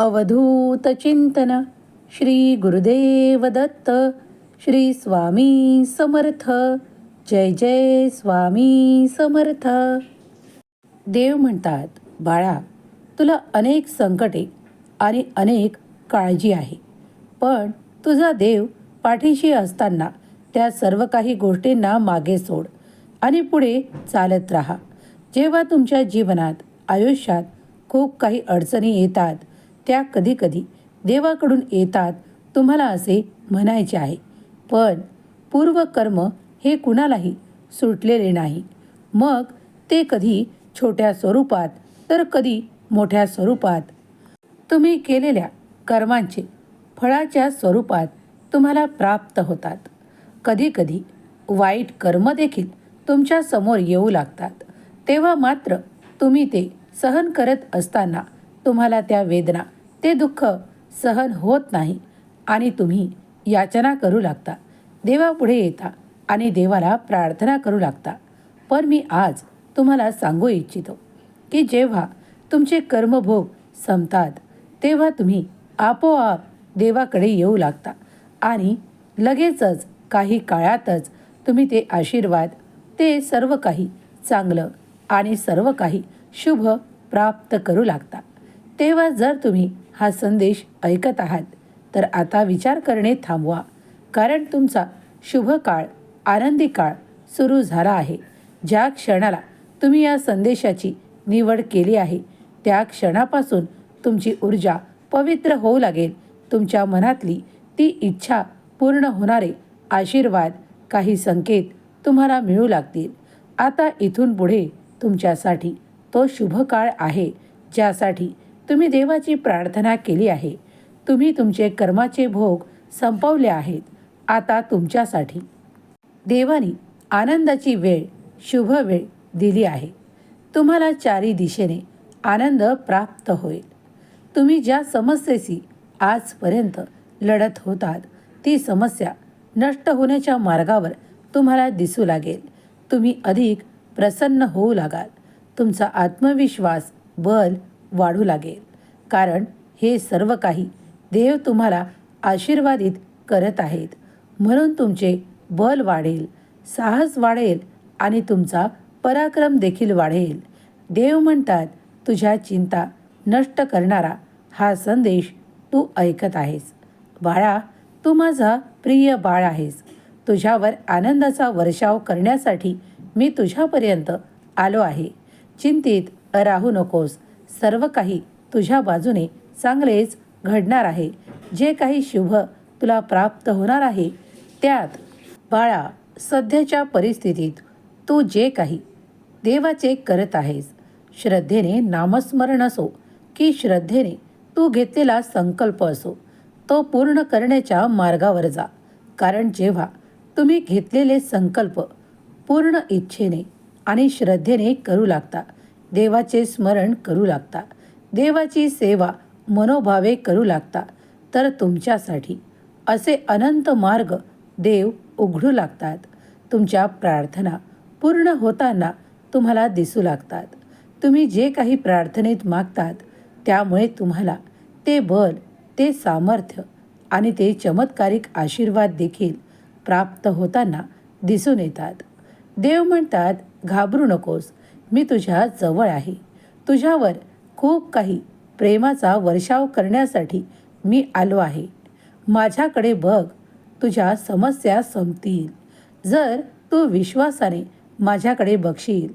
अवधूत चिंतन श्री गुरुदेव दत्त श्री स्वामी समर्थ जय जय स्वामी समर्थ. देव म्हणतात बाळा तुला अनेक संकटे आणि अनेक काळजी आहे. पण तुझा देव पाठीशी असताना त्या सर्व काही गोष्टींना मागे सोड आणि पुढे चालत राहा. जेव्हा तुमच्या जीवनात आयुष्यात खूप काही अडचणी येतात त्या कधीकधी देवाकडून येतात तुम्हाला असे म्हणायचे आहे. पण पूर्वकर्म हे कुणालाही सुटलेले नाही. मग ते कधी छोट्या स्वरूपात तर कधी मोठ्या स्वरूपात. तुम्ही केलेल्या कर्मांचे फळाच्या स्वरूपात तुम्हाला प्राप्त होतात. कधीकधी वाईट कर्म देखील तुमच्यासमोर येऊ लागतात. तेव्हा मात्र तुम्ही ते सहन करत असताना तुम्हाला त्या वेदना ते दुःख सहन होत नाही आणि तुम्ही याचना करू लागता. देवापुढे येता आणि देवाला प्रार्थना करू लागता. पण मी आज तुम्हाला सांगू इच्छितो की जेव्हा तुमचे कर्मभोग संपतात तेव्हा तुम्ही आपोआप देवाकडे येऊ लागता आणि लगेचच काही काळातच तुम्ही ते आशीर्वाद ते सर्व काही चांगलं आणि सर्व काही शुभ प्राप्त करू लागता. तेव्हा जर तुम्ही हा संदेश ऐकत आहात तर आता विचार करणे थांबवा. कारण तुमचा शुभ काळ आनंदी काळ सुरू झाला आहे. ज्या क्षणाला तुम्ही या संदेशाची निवड केली आहे त्या क्षणापासून तुमची ऊर्जा पवित्र होऊ लागेल. तुमच्या मनातली ती इच्छा पूर्ण होणारे आशीर्वाद काही संकेत तुम्हाला मिळू लागतील. आता इथून पुढे तुमच्यासाठी तो शुभ काळ आहे ज्यासाठी तुम्ही देवाची प्रार्थना केली आहे. तुम्ही तुमचे कर्माचे भोग संपवले आहेत. आता तुमच्यासाठी देवानी आनंदाची वेळ शुभ वेळ दिली आहे. तुम्हाला चारी दिशेने आनंद प्राप्त होईल. तुम्ही ज्या समस्येशी आजपर्यंत लढत होतात ती समस्या नष्ट होण्याच्या मार्गावर तुम्हाला दिसू लागेल. तुम्ही अधिक प्रसन्न होऊ लागाल. तुमचा आत्मविश्वास बल वाढू लागेल. कारण हे सर्व काही देव तुम्हाला आशीर्वादित करत आहेत. म्हणून तुमचे बल वाढेल साहस वाढेल आणि तुमचा पराक्रम देखील वाढेल. देव म्हणतात तुझ्या चिंता नष्ट करणारा हा संदेश तू ऐकत आहेस. बाळा तू माझा प्रिय बाळ आहेस. तुझ्यावर आनंदाचा वर्षाव करण्यासाठी मी तुझ्यापर्यंत आलो आहे. चिंतित राहू नकोस. सर्व काही तुझ्या बाजूने चांगलेच घडणार आहे. जे काही शुभ तुला प्राप्त होणार आहे त्यात बाळा सध्याच्या परिस्थितीत तू जे काही देवाचे करत आहेस श्रद्धेने नामस्मरण असो की श्रद्धेने तू घेतलेला संकल्प असो तो पूर्ण करण्याच्या मार्गावर जा. कारण जेव्हा तुम्ही घेतलेले संकल्प पूर्ण इच्छेने आणि श्रद्धेने करू लागता देवाचे स्मरण करू लागता. देवाची सेवा मनोभावे करू लागता. तर तुमच्यासाठी असे अनंत मार्ग देव उघडू लागतात. तुमच्या प्रार्थना पूर्ण होताना तुम्हाला दिसू लागतात. तुम्ही जे काही प्रार्थनेत मागतात त्यामुळे तुम्हाला ते बल ते सामर्थ्य आणि ते चमत्कारिक आशीर्वाद देखील प्राप्त होताना दिसून येतात. देव म्हणतात घाबरू नकोस. मी तुझ्या जवळ आहे. तुझ्यावर खूप काही प्रेमाचा वर्षाव करण्यासाठी मी आलो आहे. माझ्याकडे बघ तुझ्या समस्या संपतील. जर तू विश्वासाने माझ्याकडे बघशील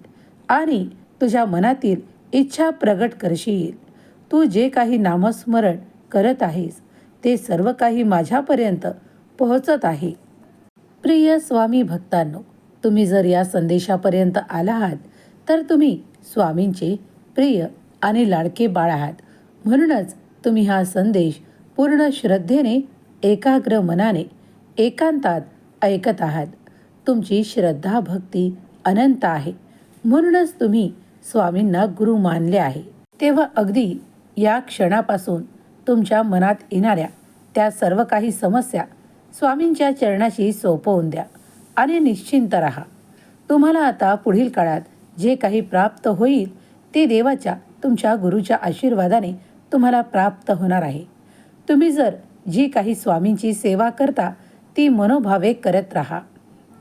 आणि तुझ्या मनातील इच्छा प्रगट करशील तू जे काही नामस्मरण करत आहेस ते सर्व काही माझ्यापर्यंत पोहोचत आहे. प्रिय स्वामी भक्तांनो तुम्ही जर या संदेशापर्यंत आला आहात तर तुम्ही स्वामींचे प्रिय आणि लाडके बाळ आहात. म्हणूनच तुम्ही हा संदेश पूर्ण श्रद्धेने एकाग्र मनाने एकांतात ऐकत आहात. तुमची श्रद्धा भक्ती अनंत आहे. म्हणूनच तुम्ही स्वामींना गुरु मानले आहे. तेव्हा अगदी या क्षणापासून तुमच्या मनात येणाऱ्या त्या सर्व काही समस्या स्वामींच्या चरणाशी सोपवून द्या आणि निश्चिंत राहा. तुम्हाला आता पुढील काळात जे काही प्राप्त होईल ते देवाच्या तुमच्या गुरुच्या आशीर्वादाने तुम्हाला प्राप्त होणार आहे. तुम्ही जर जी काही स्वामींची सेवा करता ती मनोभावे करत राहा.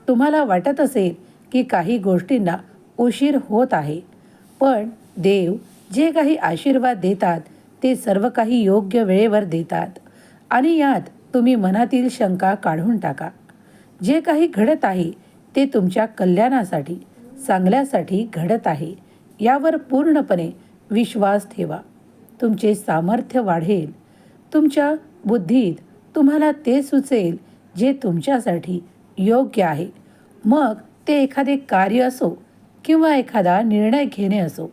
तुम्हाला वाटत असेल की काही गोष्टींना उशीर होत आहे पण देव जे काही आशीर्वाद देतात ते सर्व काही योग्य वेळेवर देतात. आणि यात तुम्ही मनातील शंका काढून टाका. जे काही घडत आहे ते तुमच्या कल्याणासाठी चांगल्यासाठी घडत आहे यावर पूर्णपणे विश्वास ठेवा. तुमचे सामर्थ्य वाढेल. तुमच्या बुद्धीत तुम्हाला ते सुचेल जे तुमच्यासाठी योग्य आहे. मग ते एखादे कार्य असो किंवा एखादा निर्णय घेणे असो.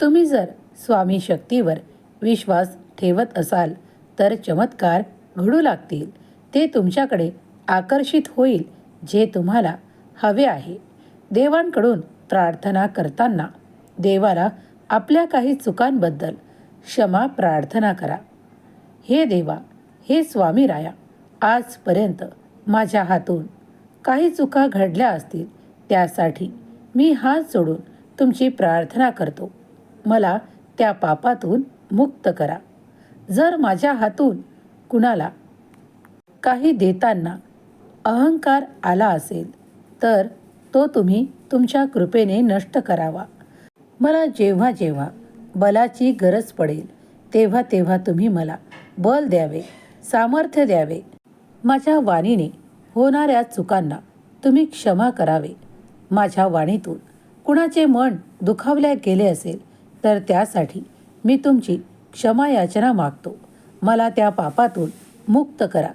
तुम्ही जर स्वामी शक्तीवर विश्वास ठेवत असाल तर चमत्कार घडू लागतील. ते तुमच्याकडे आकर्षित होईल जे तुम्हाला हवे आहे. देवांकडून प्रार्थना करताना देवाला आपल्या काही चुकांबद्दल क्षमा प्रार्थना करा. हे देवा हे स्वामी राया आजपर्यंत माझ्या हातून काही चुका घडल्या असतील त्यासाठी मी हात जोडून तुमची प्रार्थना करतो. मला त्या पापातून मुक्त करा. जर माझ्या हातून कुणाला काही देताना अहंकार आला असेल तर तो तुम्ही तुमच्या कृपेने नष्ट करावा. मला जेव्हा जेव्हा बलाची गरज पडेल तेव्हा तेव्हा तुम्ही मला बल द्यावे सामर्थ्य द्यावे. माझ्या वाणीने होणाऱ्या चुकांना तुम्ही क्षमा करावे. माझ्या वाणीतून कुणाचे मन दुखावल्या गेले असेल तर त्यासाठी मी तुमची क्षमा याचना मागतो. मला त्या पापातून मुक्त करा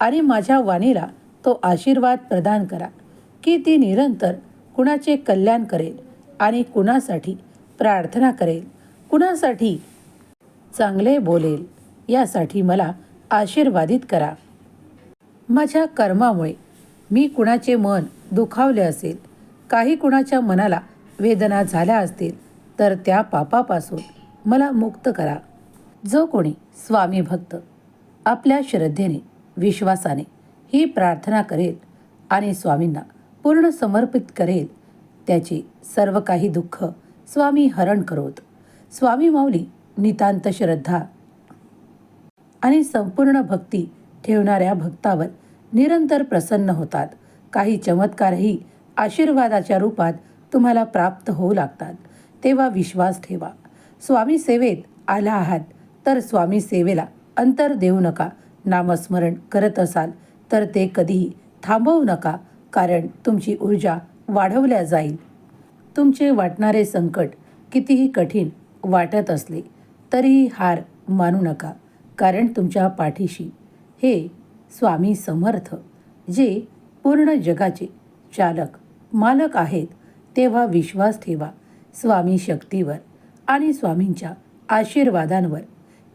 आणि माझ्या वाणीला तो आशीर्वाद प्रदान करा. की ती निरंतर कुणाचे कल्याण करेल आणि कुणासाठी प्रार्थना करेल कुणासाठी चांगले बोलेल यासाठी मला आशीर्वादित करा. माझ्या कर्मामुळे मी कुणाचे मन दुखावले असेल काही कुणाच्या मनाला वेदना झाल्या असतील तर त्या पापापासून मला मुक्त करा. जो कोणी स्वामी भक्त आपल्या श्रद्धेने विश्वासाने ही प्रार्थना करेल आणि स्वामींना पूर्ण समर्पित करेल त्याचे सर्व काही दुःख स्वामी हरण करोत. स्वामी माऊली नितांत श्रद्धा. आणि संपूर्ण भक्ती ठेवणाऱ्या भक्तावर निरंतर प्रसन्न होतात. काही चमत्कारही आशीर्वादाच्या रूपात तुम्हाला प्राप्त होऊ लागतात. तेव्हा विश्वास ठेवा. स्वामी सेवेत आला आहात तर स्वामी सेवेला अंतर देऊ नका. नामस्मरण करत असाल तर ते कधीही थांबवू नका. कारण तुमची ऊर्जा वाढवल्या जाईल. तुमचे वाटणारे संकट कितीही कठीण वाटत असले तरीही हार मानू नका कारण तुमच्या पाठीशी हे स्वामी समर्थ जे पूर्ण जगाचे चालक मालक आहेत तेव्हा विश्वास ठेवा. स्वामी शक्तीवर आणि स्वामींच्या आशीर्वादांवर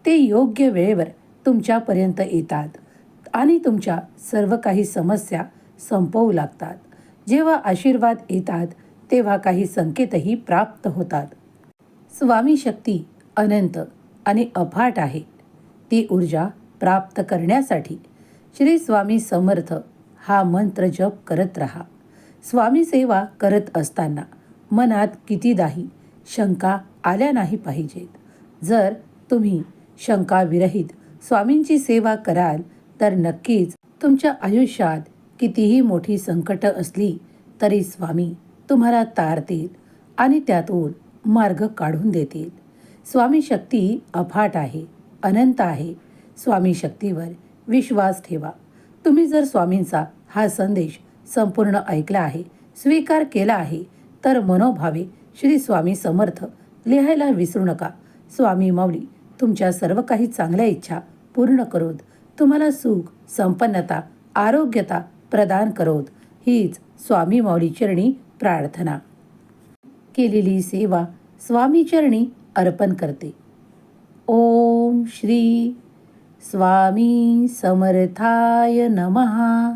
ते योग्य वेळेवर तुमच्यापर्यंत येतात आणि तुमच्या सर्व काही समस्या संपवू लागतात. जेव्हा आशीर्वाद येतात तेव्हा काही संकेतही प्राप्त होतात. स्वामी शक्ती अनंत आणि अफाट आहे. ती ऊर्जा प्राप्त करण्यासाठी श्री स्वामी समर्थ हा मंत्र जप करत राहा. स्वामी सेवा करत असताना मनात कितीदाही शंका आल्या नाही पाहिजेत. जर तुम्ही शंकाविरहित स्वामींची सेवा कराल तर नक्कीच तुमच्या आयुष्यात कितीही मोठी संकट असली तरी स्वामी तुम्हाला तारतील आणि त्यातून मार्ग काढून देतील. स्वामी शक्ती अफाट आहे अनंत आहे. स्वामी शक्तीवर विश्वास ठेवा. तुम्ही जर स्वामींचा हा संदेश संपूर्ण ऐकला आहे स्वीकार केला आहे तर मनोभावे श्री स्वामी समर्थ लिहायला विसरू नका. स्वामी माऊली तुमच्या सर्व काही चांगल्या इच्छा पूर्ण करून तुम्हाला सुख संपन्नता आरोग्यता प्रदान करोत. हीच स्वामी मौलीचरणी प्रार्थना. केलेली सेवा स्वामी चरणी अर्पण करते. ओम श्री स्वामी समर्थाय नमः.